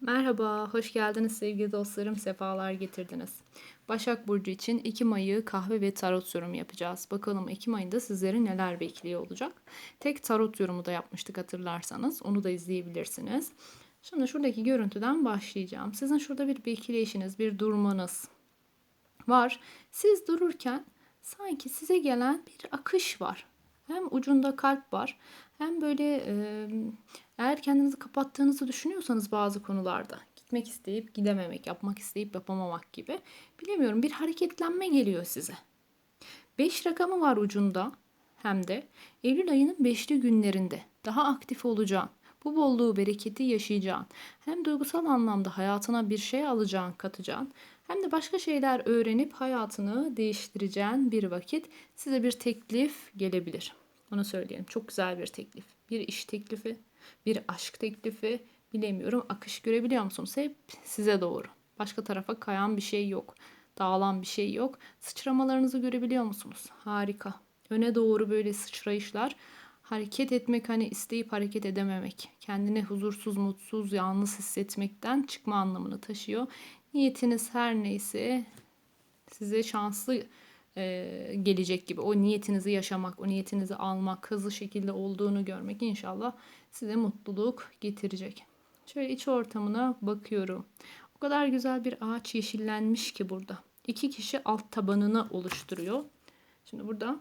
Merhaba, hoş geldiniz sevgili dostlarım, sefalar getirdiniz. Başak Burcu için Ekim ayı kahve ve tarot yorumu yapacağız. Bakalım Ekim ayında sizleri neler bekliyor olacak. Tek tarot yorumu da yapmıştık hatırlarsanız, onu da izleyebilirsiniz. Şimdi şuradaki görüntüden başlayacağım. Sizin şurada bir bekleyişiniz, bir durmanız var. Siz dururken sanki size gelen bir akış var. Hem ucunda kalp var hem böyle eğer kendinizi kapattığınızı düşünüyorsanız bazı konularda gitmek isteyip gidememek, yapmak isteyip yapamamak gibi bilemiyorum bir hareketlenme geliyor size. 5 rakamı var ucunda hem de Eylül ayının 5'li günlerinde daha aktif olacağın, bu bolluğu, bereketi yaşayacağın, hem duygusal anlamda hayatına bir şey alacağın, katacağın, hem de başka şeyler öğrenip hayatını değiştireceğin bir vakit size bir teklif gelebilir. Onu söyleyelim. Çok güzel bir teklif. Bir iş teklifi, bir aşk teklifi, bilemiyorum. Akış görebiliyor musunuz? Hep size doğru. Başka tarafa kayan bir şey yok. Dağılan bir şey yok. Sıçramalarınızı görebiliyor musunuz? Harika. Öne doğru böyle sıçrayışlar. Hareket etmek hani isteyip hareket edememek. Kendini huzursuz, mutsuz, yalnız hissetmekten çıkma anlamını taşıyor. Niyetiniz her neyse size şanslı e, gelecek gibi. O niyetinizi yaşamak, o niyetinizi almak, hızlı şekilde olduğunu görmek inşallah size mutluluk getirecek. Şöyle iç ortamına bakıyorum. O kadar güzel bir ağaç yeşillenmiş ki burada. İki kişi alt tabanını oluşturuyor. Şimdi burada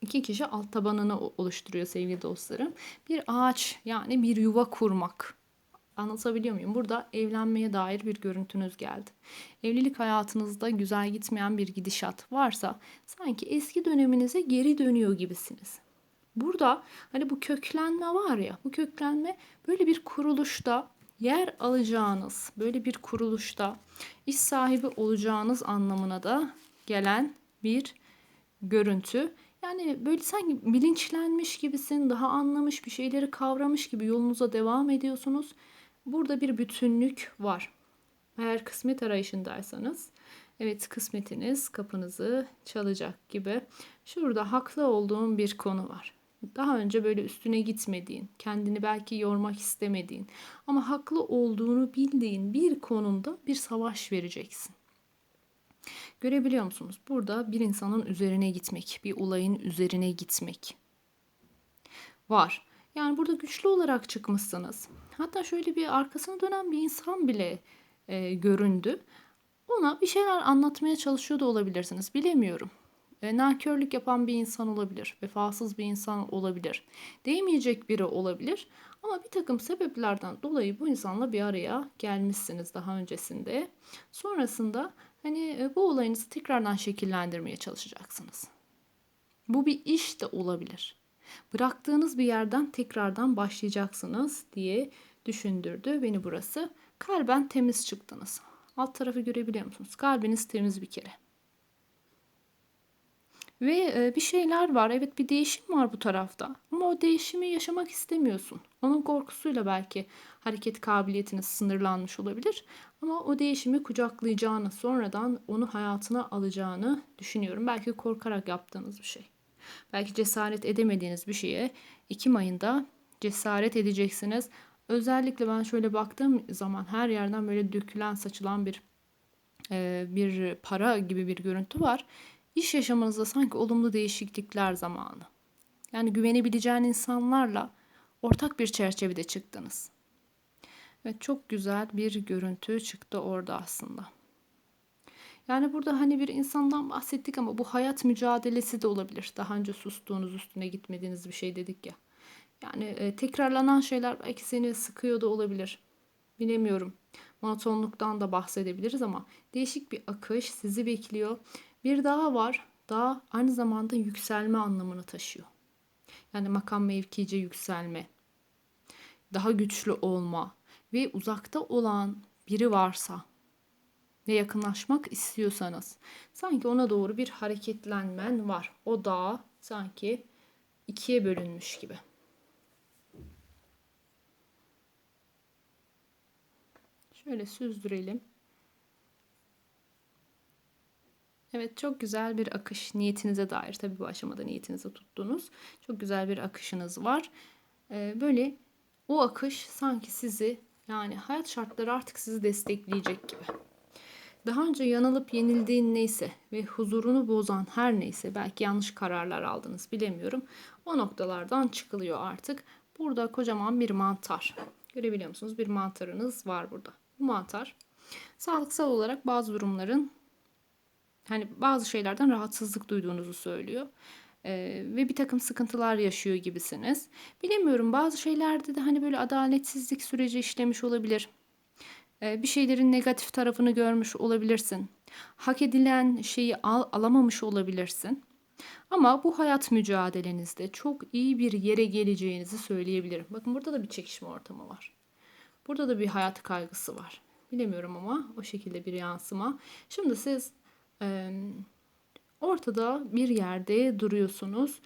iki kişi alt tabanını oluşturuyor sevgili dostlarım. Bir ağaç yani bir yuva kurmak Anlatabiliyor muyum? Burada evlenmeye dair bir görüntünüz geldi. Evlilik hayatınızda güzel gitmeyen bir gidişat varsa sanki eski döneminize geri dönüyor gibisiniz. Burada hani bu köklenme var ya, bu köklenme böyle bir kuruluşta yer alacağınız, böyle bir kuruluşta iş sahibi olacağınız anlamına da gelen bir görüntü. Yani böyle sanki bilinçlenmiş gibisin, daha anlamış bir şeyleri kavramış gibi yolunuza devam ediyorsunuz Burada bir bütünlük var. Eğer kısmet arayışındaysanız evet kısmetiniz kapınızı çalacak gibi. Şurada haklı olduğum bir konu var. Daha önce böyle üstüne gitmediğin, kendini belki yormak istemediğin ama haklı olduğunu bildiğin bir konumda bir savaş vereceksin. Görebiliyor musunuz? Burada bir insanın üzerine gitmek, bir olayın üzerine gitmek var. Yani burada güçlü olarak çıkmışsınız. Hatta şöyle bir arkasına dönen bir insan bile e, göründü. Ona bir şeyler anlatmaya çalışıyor da olabilirsiniz. Bilemiyorum. E, nankörlük yapan bir insan olabilir. Vefasız bir insan olabilir. Değmeyecek biri olabilir. Ama bir takım sebeplerden dolayı bu insanla bir araya gelmişsiniz daha öncesinde. Sonrasında hani e, bu olayınızı tekrardan şekillendirmeye çalışacaksınız. Bu bir iş de olabilir. Bıraktığınız bir yerden tekrardan başlayacaksınız diye düşündürdü beni burası. Kalben temiz çıktınız. Alt tarafı görebiliyor musunuz? Kalbiniz temiz bir kere. Ve e, bir şeyler var. Evet bir değişim var bu tarafta. Ama o değişimi yaşamak istemiyorsun. Onun korkusuyla belki hareket kabiliyetiniz sınırlanmış olabilir. Ama o değişimi kucaklayacağını, sonradan onu hayatına alacağını düşünüyorum. Belki korkarak yaptığınız bir şey. Belki cesaret edemediğiniz bir şeye Ekim ayında cesaret edeceksiniz. Özellikle ben şöyle baktığım zaman her yerden böyle dökülen, saçılan bir e, bir para gibi bir görüntü var. İş yaşamınızda sanki olumlu değişiklikler zamanı. Yani güvenebileceğin insanlarla ortak bir çerçevede çıktınız. Evet çok güzel bir görüntü çıktı orada aslında. Yani burada hani bir insandan bahsettik ama bu hayat mücadelesi de olabilir. Daha önce sustuğunuz üstüne gitmediğiniz bir şey dedik ya. Yani e, tekrarlanan şeyler belki seni sıkıyor da olabilir. Bilemiyorum. Monotonluktan da bahsedebiliriz ama değişik bir akış sizi bekliyor. Bir daha var. Daha aynı zamanda yükselme anlamını taşıyor. Yani makam mevkice yükselme. Daha güçlü olma ve uzakta olan biri varsa ve yakınlaşmak istiyorsanız sanki ona doğru bir hareketlenmen var. O dağ sanki ikiye bölünmüş gibi. Şöyle süzdürelim. Evet çok güzel bir akış niyetinize dair. Tabi bu aşamada niyetinizi tuttunuz. Çok güzel bir akışınız var. Ee, böyle o akış sanki sizi Yani hayat şartları artık sizi destekleyecek gibi. Daha önce yanılıp yenildiğin neyse ve huzurunu bozan her neyse belki yanlış kararlar aldınız bilemiyorum. O noktalardan çıkılıyor artık. Burada kocaman bir mantar. Görebiliyor musunuz? Bir mantarınız var burada. Bu mantar sağlıksal olarak bazı durumların hani bazı şeylerden rahatsızlık duyduğunuzu söylüyor. Ee, ve bir takım sıkıntılar yaşıyor gibisiniz. Bilemiyorum bazı şeylerde de hani böyle adaletsizlik süreci işlemiş olabilir. Ee, bir şeylerin negatif tarafını görmüş olabilirsin. Hak edilen şeyi al, alamamış olabilirsin. Ama bu hayat mücadelenizde çok iyi bir yere geleceğinizi söyleyebilirim. Bakın burada da bir çekişme ortamı var. Burada da bir hayat kaygısı var. Bilemiyorum ama o şekilde bir yansıma. Şimdi siz ortada bir yerde duruyorsunuz.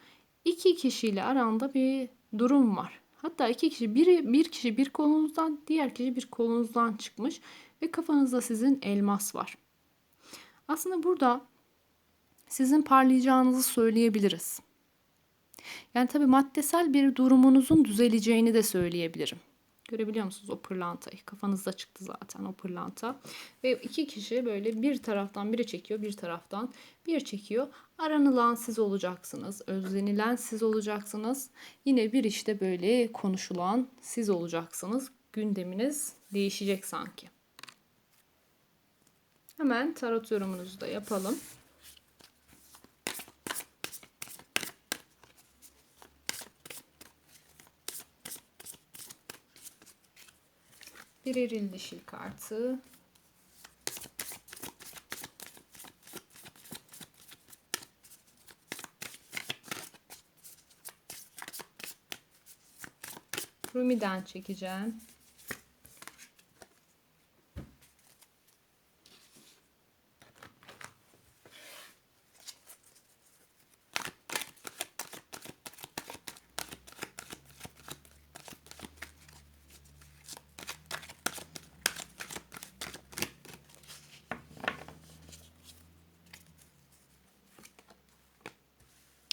İki kişiyle aranda bir durum var. Hatta iki kişi, biri bir kişi bir kolunuzdan, diğer kişi bir kolunuzdan çıkmış ve kafanızda sizin elmas var. Aslında burada sizin parlayacağınızı söyleyebiliriz. Yani tabii maddesel bir durumunuzun düzeleceğini de söyleyebilirim. Görebiliyor musunuz o pırlantayı? Kafanızda çıktı zaten o pırlanta. Ve iki kişi böyle bir taraftan biri çekiyor, bir taraftan bir çekiyor. Aranılan siz olacaksınız. Özlenilen siz olacaksınız. Yine bir işte böyle konuşulan siz olacaksınız. Gündeminiz değişecek sanki. Hemen tarot yorumunuzu da yapalım. Bir eril dişil kartı. Rumi'den çekeceğim.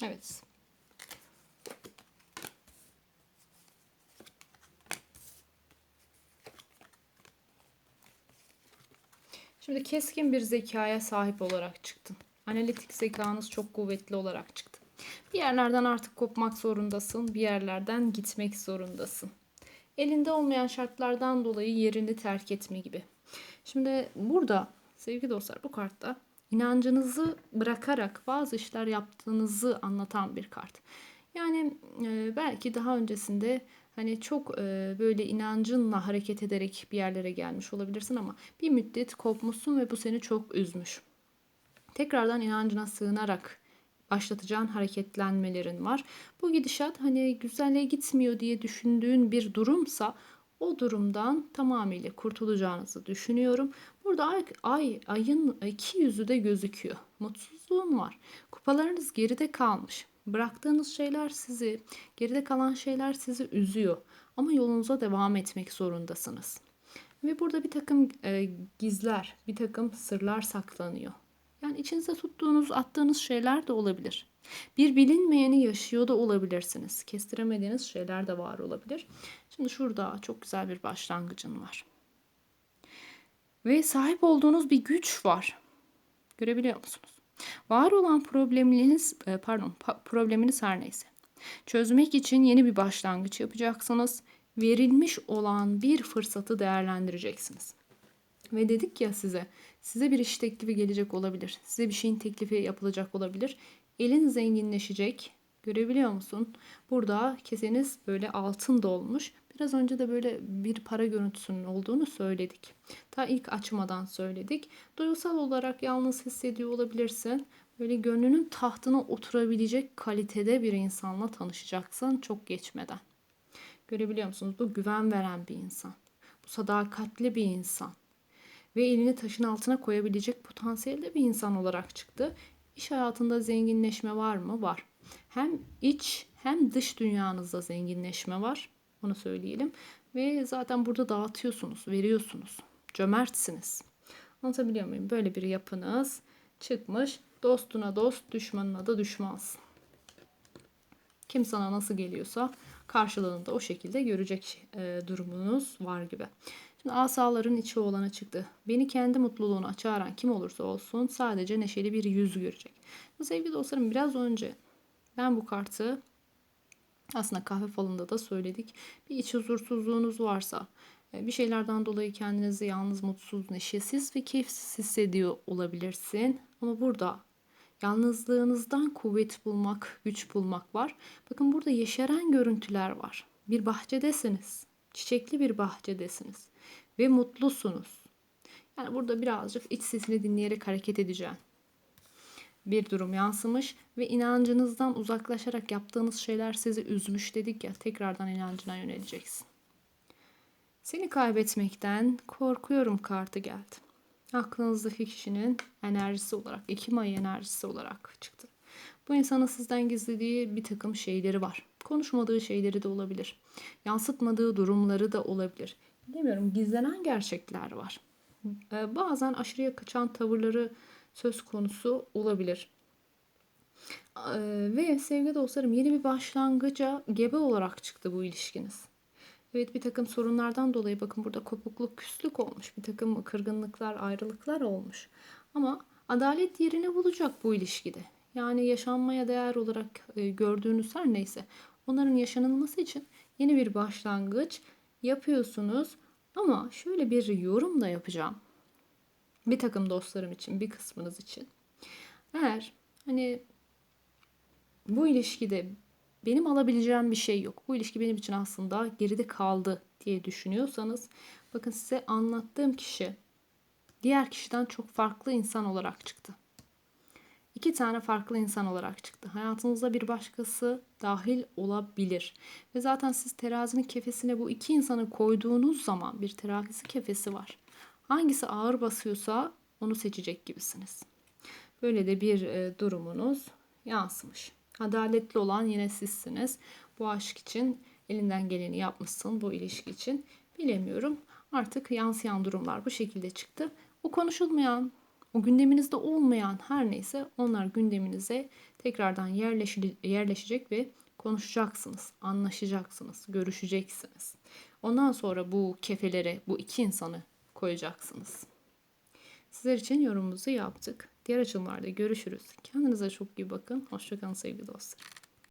Evet. Şimdi keskin bir zekaya sahip olarak çıktın. Analitik zekanız çok kuvvetli olarak çıktı. Bir yerlerden artık kopmak zorundasın. Bir yerlerden gitmek zorundasın. Elinde olmayan şartlardan dolayı yerini terk etme gibi. Şimdi burada sevgili dostlar bu kartta inancınızı bırakarak bazı işler yaptığınızı anlatan bir kart. Yani e, belki daha öncesinde hani çok e, böyle inancınla hareket ederek bir yerlere gelmiş olabilirsin ama bir müddet kopmuşsun ve bu seni çok üzmüş. Tekrardan inancına sığınarak başlatacağın hareketlenmelerin var. Bu gidişat hani güzelliğe gitmiyor diye düşündüğün bir durumsa o durumdan tamamıyla kurtulacağınızı düşünüyorum. Burada ay, ay ayın iki yüzü de gözüküyor. Mutsuzluğun var. Kupalarınız geride kalmış. Bıraktığınız şeyler sizi, geride kalan şeyler sizi üzüyor. Ama yolunuza devam etmek zorundasınız. Ve burada bir takım e, gizler, bir takım sırlar saklanıyor. Yani içinize tuttuğunuz, attığınız şeyler de olabilir. Bir bilinmeyeni yaşıyor da olabilirsiniz. Kestiremediğiniz şeyler de var olabilir. Şimdi şurada çok güzel bir başlangıcın var. Ve sahip olduğunuz bir güç var. Görebiliyor musunuz? Var olan probleminiz, e, pardon, probleminiz her neyse. Çözmek için yeni bir başlangıç yapacaksınız. Verilmiş olan bir fırsatı değerlendireceksiniz. Ve dedik ya size, size bir iş teklifi gelecek olabilir. Size bir şeyin teklifi yapılacak olabilir. Elin zenginleşecek. Görebiliyor musun? Burada keseniz böyle altın dolmuş. Biraz önce de böyle bir para görüntüsünün olduğunu söyledik. Ta ilk açmadan söyledik. Duygusal olarak yalnız hissediyor olabilirsin. Böyle gönlünün tahtına oturabilecek kalitede bir insanla tanışacaksın çok geçmeden. Görebiliyor musunuz? Bu güven veren bir insan. Bu sadakatli bir insan. Ve elini taşın altına koyabilecek potansiyelde bir insan olarak çıktı. İş hayatında zenginleşme var mı? Var. Hem iç hem dış dünyanızda zenginleşme var. Onu söyleyelim. Ve zaten burada dağıtıyorsunuz, veriyorsunuz. Cömertsiniz. Anlatabiliyor muyum? Böyle bir yapınız çıkmış. Dostuna dost, düşmanına da düşmansın. Kim sana nasıl geliyorsa karşılığında o şekilde görecek e, durumunuz var gibi. Şimdi asaların içi olana çıktı. Beni kendi mutluluğuna çağıran kim olursa olsun sadece neşeli bir yüz görecek. Sevgili dostlarım biraz önce ben bu kartı aslında kahve falında da söyledik. Bir iç huzursuzluğunuz varsa, e, bir şeylerden dolayı kendinizi yalnız, mutsuz, neşesiz ve keyifsiz hissediyor olabilirsin. Ama burada yalnızlığınızdan kuvvet bulmak, güç bulmak var. Bakın burada yeşeren görüntüler var. Bir bahçedesiniz. Çiçekli bir bahçedesiniz. Ve mutlusunuz. Yani burada birazcık iç sesini dinleyerek hareket edeceğim bir durum yansımış ve inancınızdan uzaklaşarak yaptığınız şeyler sizi üzmüş dedik ya tekrardan inancına yöneleceksin. Seni kaybetmekten korkuyorum kartı geldi. Aklınızdaki kişinin enerjisi olarak, Ekim ayı enerjisi olarak çıktı. Bu insanın sizden gizlediği bir takım şeyleri var. Konuşmadığı şeyleri de olabilir. Yansıtmadığı durumları da olabilir. Bilemiyorum gizlenen gerçekler var. Ee, bazen aşırıya kaçan tavırları söz konusu olabilir. Ee, ve sevgili dostlarım yeni bir başlangıca gebe olarak çıktı bu ilişkiniz. Evet bir takım sorunlardan dolayı bakın burada kopukluk, küslük olmuş. Bir takım kırgınlıklar, ayrılıklar olmuş. Ama adalet yerini bulacak bu ilişkide. Yani yaşanmaya değer olarak e, gördüğünüz her neyse onların yaşanılması için yeni bir başlangıç yapıyorsunuz. Ama şöyle bir yorum da yapacağım. Bir takım dostlarım için, bir kısmınız için. Eğer hani bu ilişkide benim alabileceğim bir şey yok. Bu ilişki benim için aslında geride kaldı diye düşünüyorsanız bakın size anlattığım kişi diğer kişiden çok farklı insan olarak çıktı. İki tane farklı insan olarak çıktı. Hayatınızda bir başkası dahil olabilir. Ve zaten siz terazinin kefesine bu iki insanı koyduğunuz zaman bir terazisi kefesi var. Hangisi ağır basıyorsa onu seçecek gibisiniz. Böyle de bir e, durumunuz yansımış. Adaletli olan yine sizsiniz. Bu aşk için elinden geleni yapmışsın bu ilişki için. Bilemiyorum. Artık yansıyan durumlar bu şekilde çıktı. O konuşulmayan, o gündeminizde olmayan her neyse onlar gündeminize tekrardan yerleşecek ve konuşacaksınız, anlaşacaksınız, görüşeceksiniz. Ondan sonra bu kefelere, bu iki insanı koyacaksınız. Sizler için yorumumuzu yaptık. Diğer açılımlarda görüşürüz. Kendinize çok iyi bakın. Hoşçakalın sevgili dostlar.